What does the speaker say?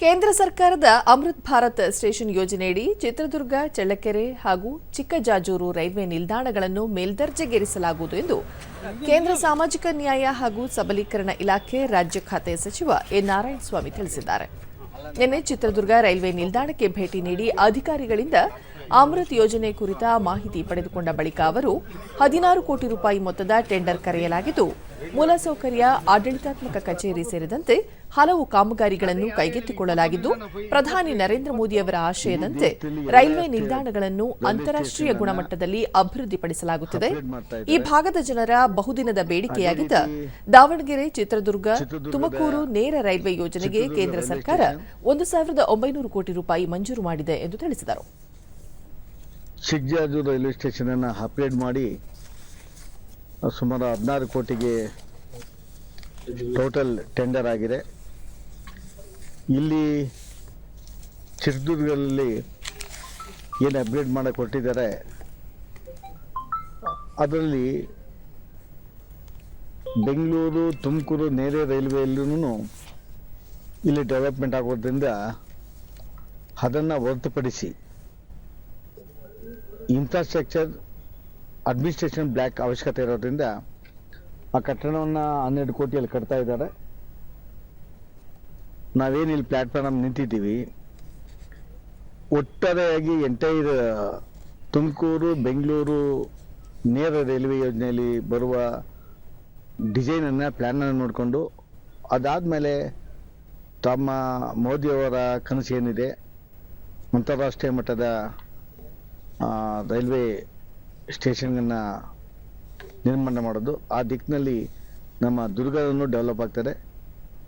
ಕೇಂದ್ರ ಸರ್ಕಾರದ ಅಮೃತ್ ಭಾರತ್ ಸ್ಟೇಷನ್ ಯೋಜನೆಯಡಿ ಚಿತ್ರದುರ್ಗ, ಚಳ್ಳಕೆರೆ ಹಾಗೂ ಚಿಕ್ಕಜಾಜೂರು ರೈಲ್ವೆ ನಿಲ್ದಾಣಗಳನ್ನು ಮೇಲ್ದರ್ಜೆಗೇರಿಸಲಾಗುವುದು ಎಂದು ಕೇಂದ್ರ ಸಾಮಾಜಿಕ ನ್ಯಾಯ ಹಾಗೂ ಸಬಲೀಕರಣ ಇಲಾಖೆ ರಾಜ್ಯ ಖಾತೆ ಸಚಿವ ಎ. ನಾರಾಯಣಸ್ವಾಮಿ ತಿಳಿಸಿದ್ದಾರೆ. ನಿನ್ನೆ ಚಿತ್ರದುರ್ಗ ರೈಲ್ವೆ ನಿಲ್ದಾಣಕ್ಕೆ ಭೇಟಿ ನೀಡಿ ಅಧಿಕಾರಿಗಳಿಂದ ಅಮೃತ್ ಯೋಜನೆ ಕುರಿತ ಮಾಹಿತಿ ಪಡೆದುಕೊಂಡ ಬಳಿಕ ಅವರು ಹದಿನಾರು ಕೋಟಿ ರೂಪಾಯಿ ಮೊತ್ತದ ಟೆಂಡರ್ ಕರೆಯಲಾಗಿದ್ದು, ಮೂಲಸೌಕರ್ಯ, ಆಡಳಿತಾತ್ಮಕ ಕಚೇರಿ ಸೇರಿದಂತೆ ಹಲವು ಕಾಮಗಾರಿಗಳನ್ನು ಕೈಗೆತ್ತಿಕೊಳ್ಳಲಾಗಿದ್ದು, ಪ್ರಧಾನಿ ನರೇಂದ್ರ ಮೋದಿ ಅವರ ಆಶಯದಂತೆ ರೈಲ್ವೆ ನಿಲ್ದಾಣಗಳನ್ನು ಅಂತಾರಾಷ್ಟ್ರೀಯ ಗುಣಮಟ್ಟದಲ್ಲಿ ಅಭಿವೃದ್ಧಿಪಡಿಸಲಾಗುತ್ತಿದೆ. ಈ ಭಾಗದ ಜನರ ಬಹುದಿನದ ಬೇಡಿಕೆಯಾಗಿದ್ದ ದಾವಣಗೆರೆ, ಚಿತ್ರದುರ್ಗ, ತುಮಕೂರು ನೇರ ರೈಲ್ವೆ ಯೋಜನೆಗೆ ಕೇಂದ್ರ ಸರ್ಕಾರ ಒಂದು ಸಾವಿರದ ಒಂಬೈನೂರು ಕೋಟಿ ರೂಪಾಯಿ ಮಂಜೂರು ಮಾಡಿದೆ ಎಂದು ತಿಳಿಸಿದರು. ಶಿಗ್ಜಾಜು ರೈಲ್ವೆ ಸ್ಟೇಷನನ್ನು ಅಪ್ಗ್ರೇಡ್ ಮಾಡಿ, ಸುಮಾರು ಹದಿನಾರು ಕೋಟಿಗೆ ಟೋಟಲ್ ಟೆಂಡರ್ ಆಗಿದೆ. ಇಲ್ಲಿ ಚಿತ್ರದುರ್ಗದಲ್ಲಿ ಏನು ಅಪ್ಗ್ರೇಡ್ ಮಾಡಕ್ಕೆ ಕೊಟ್ಟಿದ್ದಾರೆ, ಅದರಲ್ಲಿ ಬೆಂಗಳೂರು, ತುಮಕೂರು ನೇರೆ ರೈಲ್ವೆಯಲ್ಲೂ ಇಲ್ಲಿ ಡೆವಲಪ್ಮೆಂಟ್ ಆಗೋದ್ರಿಂದ ಅದನ್ನು ಹೊರತುಪಡಿಸಿ ಇನ್ಫ್ರಾಸ್ಟ್ರಕ್ಚರ್ ಅಡ್ಮಿನಿಸ್ಟ್ರೇಷನ್ ಬ್ಲ್ಯಾಕ್ ಅವಶ್ಯಕತೆ ಇರೋದ್ರಿಂದ ಆ ಕಟ್ಟಡವನ್ನು ಹನ್ನೆರಡು ಕೋಟಿಯಲ್ಲಿ ಕಟ್ತಾ ಇದ್ದಾರೆ. ನಾವೇನು ಇಲ್ಲಿ ಪ್ಲಾಟ್ಫಾರ್ಮ್ ನಿಂತಿದ್ದೀವಿ. ಒಟ್ಟಾರೆಯಾಗಿ ಎಂಟೈರ್ ತುಮಕೂರು, ಬೆಂಗಳೂರು ನೇರ ರೈಲ್ವೆ ಯೋಜನೆಯಲ್ಲಿ ಬರುವ ಡಿಸೈನನ್ನು ಪ್ಲ್ಯಾನನ್ನು ನೋಡಿಕೊಂಡು ಅದಾದಮೇಲೆ ತಮ್ಮ ಮೋದಿಯವರ ಕನಸು ಏನಿದೆ ಅಂತಾರಾಷ್ಟ್ರೀಯ ಮಟ್ಟದ ರೈಲ್ವೆ ಸ್ಟೇಷನ್ಗಳನ್ನು ನಿರ್ಮಾಣ ಮಾಡೋದು. ಆ ದಿಕ್ಕಿನಲ್ಲಿ ನಮ್ಮ ದುರ್ಗವನ್ನು ಡೆವಲಪ್ ಆಗ್ತದೆ.